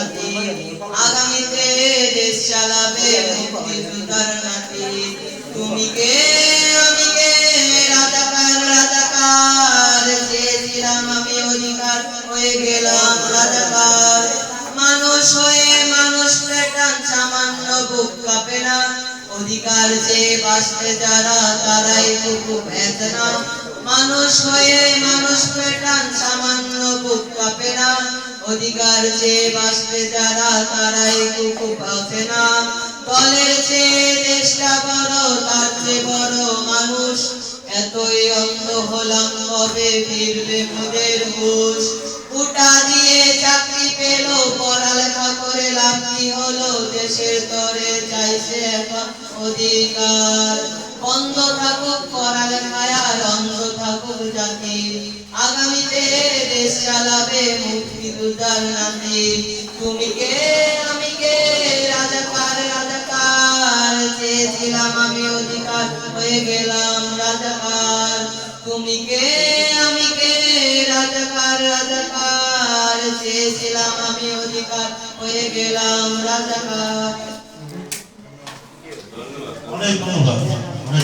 থাকুক আগামীতে দেশ চালাবে নাতি। তুমি কে? আমি কে? রাজাকার রাজাকার। চেয়েছিলাম আমি অধিকার। হয়ে গেলাম রাজাকার। মানুষ হয়ে মানুষ পেটান সামান্য বুক কাঁপে না। অধিকার যে বাঁচতে যারা, তারাই বুকু ভেদ না। মানুষ হয়ে মানুষ পেটান সামান্য বুক অধিকার যে বাঁচতে যারা, তারাই বুকু বাঁচে না। দলের চেয়ে দেশটা বড়, তার চেয়ে বড় মানুষ, এতই অন্ধ হলাম কবে ফিরবে মোদের হুশ? উটা দিয়ে চাকরি পেল, পড়ালেখা করে লাভ কি হলো? দেশের তরে চাইছে অধিকার বন্ধ থাকুক পড়ালেখায় আর অন্ধ জাতি আগামীতে দেশ চালাবে মুক্তিযোদ্ধার নাতি আমি অধিকার হয়ে গেলাম রাজাকার। তুমি অনেক ধন্যবাদ।